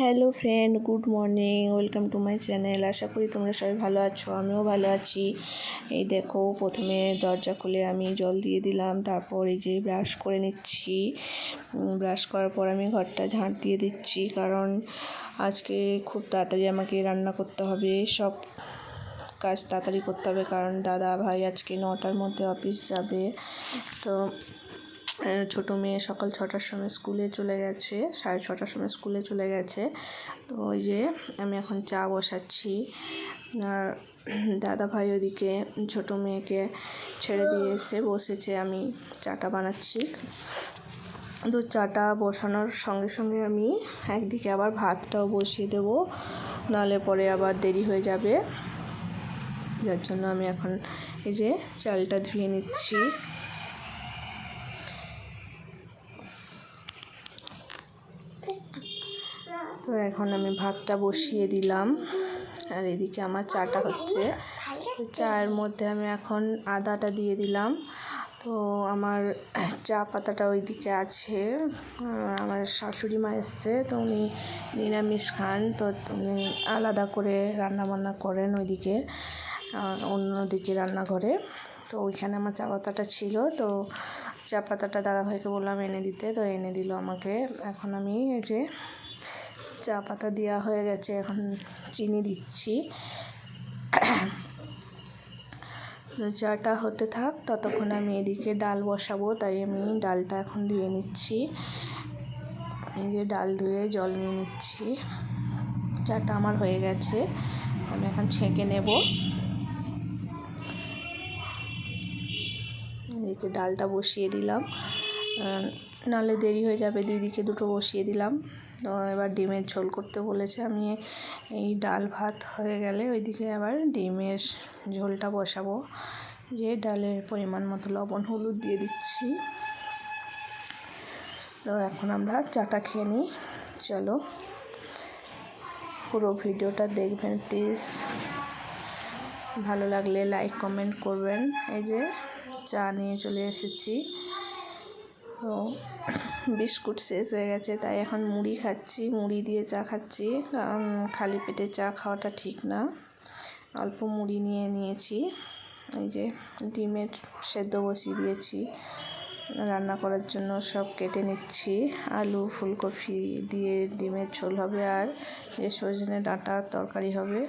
Hello friend good morning welcome to my channel আশা করি তোমরা সবাই ভালো আছো, আমিও ভালো আছি। এই দেখো, প্রথমে দরজা খুলে আমি জল দিয়ে দিলাম, তারপর এই যে ব্রাশ করে নিচ্ছি। ব্রাশ করার পর আমি ঘরটা ঝাঁট দিয়ে দিচ্ছি, কারণ আজকে খুব তাড়াতাড়ি আমাকে রান্না করতে হবে, সব কাজ তাড়াতাড়ি করতে হবে, কারণ দাদা ভাই আজকে নটার মধ্যে অফিস যাবে। তো ছোটো মেয়ে সকাল ছটার সময় স্কুলে চলে গেছে, সাড়ে ছটার সময় স্কুলে চলে গেছে। তো ওই যে আমি এখন চা বসাচ্ছি। আর দাদা ভাই ওদিকে ছোটো মেয়েকে ছেড়ে দিয়ে এসে বসেছে, আমি চাটা বানাচ্ছি। তো চাটা বসানোর সঙ্গে সঙ্গে আমি একদিকে আবার ভাতটাও বসিয়ে দেবো, নাহলে পরে আবার দেরি হয়ে যাবে। যার জন্য আমি এখন এই যে চালটা ধুয়ে নিচ্ছি। তো এখন আমি ভাতটা বসিয়ে দিলাম। আর এদিকে আমার চাটা হচ্ছে। তো চায়ের মধ্যে আমি এখন আদাটা দিয়ে দিলাম। তো আমার চা পাতাটা ওইদিকে আছে। আমার শাশুড়ি মা এসছে, তো উনি নিরামিষ খান। তো উনি আলাদা করে রান্না বান্না করেন ওইদিকে অন্যদিকে রান্নাঘরে। তো ওইখানে আমার চা পাতাটা ছিল। তো চা পাতাটা দাদাভাইকে বললাম এনে দিতে। তো এনে দিল আমাকে। এখন আমি এই যে চা পাতা দেওয়া হয়ে গেছে, এখন চিনি দিচ্ছি। চাটা হতে থাক, ততক্ষণ আমি এদিকে ডাল বসাবো, তাই আমি ডালটা এখন ধুয়ে নিচ্ছি। এই যে ডাল ধুয়ে জল নিয়ে নিচ্ছি। চাটা আমার হয়ে গেছে, আমি এখন ছেঁকে নেব। এদিকে ডালটা বসিয়ে দিলাম। নালে দেরি হয়ে যাবে, দুই দিকে দুটো বসিয়ে দিলাম। তো এবার ডিমের ঝোল করতে বলেছে। আমি এই ডাল ভাত হয়ে গেলে ওইদিকে আবার ডিমের ঝোলটা বসাবো। যে ডালের পরিমাণ মতো লবণ, হলুদ দিয়ে দিচ্ছি। তো এখন আমরা চাটা খেয়ে নিই। চলো পুরো ভিডিওটা দেখবেন, প্লিজ। ভালো লাগলে লাইক, কমেন্ট করবেন। এই যে চা নিয়ে চলে এসেছি। তো বিস্কুট শেষ হয়ে গেছে, তাই এখন মুড়ি খাচ্ছি, মুড়ি দিয়ে চা খাচ্ছি, কারণ খালি পেটে চা খাওয়াটা ঠিক না। অল্প মুড়ি নিয়ে নিয়েছি, এই যে ডিমের সেদ্ধ বসিয়ে দিয়েছি, রান্না করার জন্য সব কেটে নিচ্ছি, আলু, ফুলকপি দিয়ে ডিমের ঝোল হবে আর যে সজনে ডাঁটা তরকারি হবে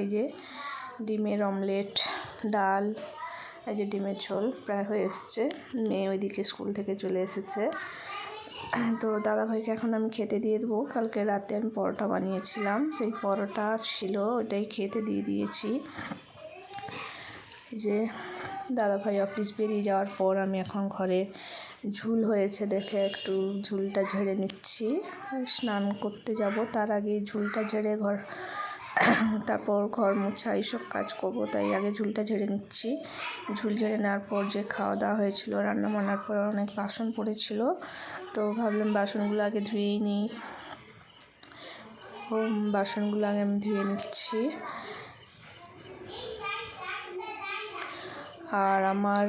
এই যে ডিমের অমলেট, ডাল এই যে ডিমের ঝোল প্রায় হয়ে এসছে। মেয়ে ওইদিকে স্কুল থেকে চলে এসেছে। তো দাদাভাইকে এখন আমি খেতে দিয়ে দেবো। কালকে রাতে আমি পরোটা বানিয়েছিলাম। সেই পরোটা ছিল ওটাই খেতে দিয়ে দিয়েছি। যে দাদাভাই অফিস বেরিয়ে যাওয়ার পর আমি এখন ঘরে ঝুল হয়েছে দেখে একটু ঝুলটা ঝেড়ে নিচ্ছি। স্নান করতে যাব, তার আগে ঝুলটা ঝেড়ে ঘর তারপর ঘর মোছা, এইসব কাজ করব, তাই আগে ঝুলটা ঝেড়ে নিচ্ছি। ঝুল ঝেড়ে নেওয়ার পর যে খাওয়া দাওয়া হয়েছিল, রান্না বান্নার পর অনেক বাসন পড়েছিল। তো ভাবলাম বাসনগুলো আগে ধুয়েই নিই। ও বাসনগুলো আগে আমি ধুয়ে নিচ্ছি। আর আমার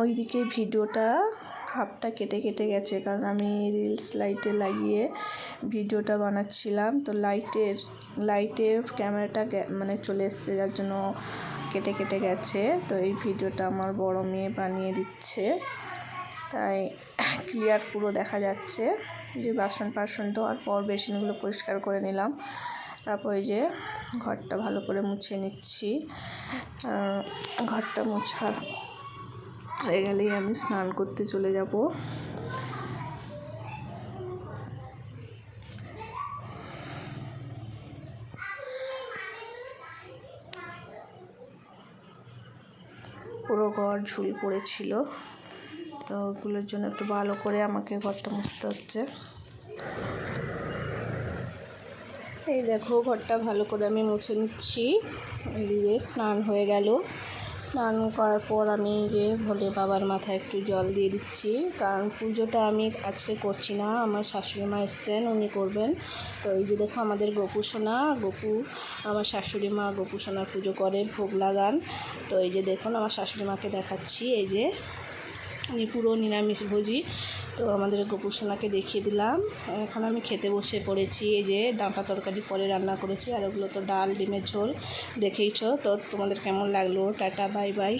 ওইদিকে ভিডিওটা হাফটা কেটে কেটে গেছে। কারণ আমি রিলস লাইটে লাগিয়ে ভিডিওটা বানাচ্ছিলাম। তো লাইটের লাইটে ক্যামেরাটা মানে চলে এসছে, যার জন্য কেটে কেটে গেছে। তো এই ভিডিওটা আমার বড় মেয়ে বানিয়ে দিচ্ছে। তাই ক্লিয়ার পুরো দেখা যাচ্ছে। যে বাসন টাসন ধোয়ার পর বেসিনগুলো পরিষ্কার করে নিলাম। তারপর যে ঘরটা ভালো করে মুছে নিচ্ছি। ঘরটা মোছার হয়ে গেলেই আমি স্নান করতে চলে যাব। পুরো ঘর ঝুল পড়েছিল, তো ওগুলোর জন্য একটু ভালো করে আমাকে ঘরটা মুছতে হচ্ছে। এই দেখো, ঘরটা ভালো করে আমি মুছে নিচ্ছি। দিয়ে স্নান হয়ে গেল। স্নান করার পর আমি যে ভোলে বাবার মাথায় একটু জল দিয়ে দিচ্ছি। কারণ পুজোটা আমি আজকে করছি না, আমার শাশুড়ি মা এসছেন, উনি করবেন। তো এই যে দেখো আমাদের গোপু সোনা, গোপু, আমার শাশুড়ি মা গোপু সোনার পুজো করে ভোগ লাগান। তো এই যে দেখুন, আমার শাশুড়ি মাকে দেখাচ্ছি, এই যে উনি পুরো নিরামিষ ভোজি তো আমাদের গোপুসোনাকে দেখিয়ে দিলাম। এখন আমি খেতে বসে পড়েছি। এই যে ডাঁটা তরকারি পরে রান্না করেছি, আর ওগুলো তো ডাল, ডিমের ঝোল, দেখেইছ। তো তোমাদের কেমন লাগল? Tata, bye bye.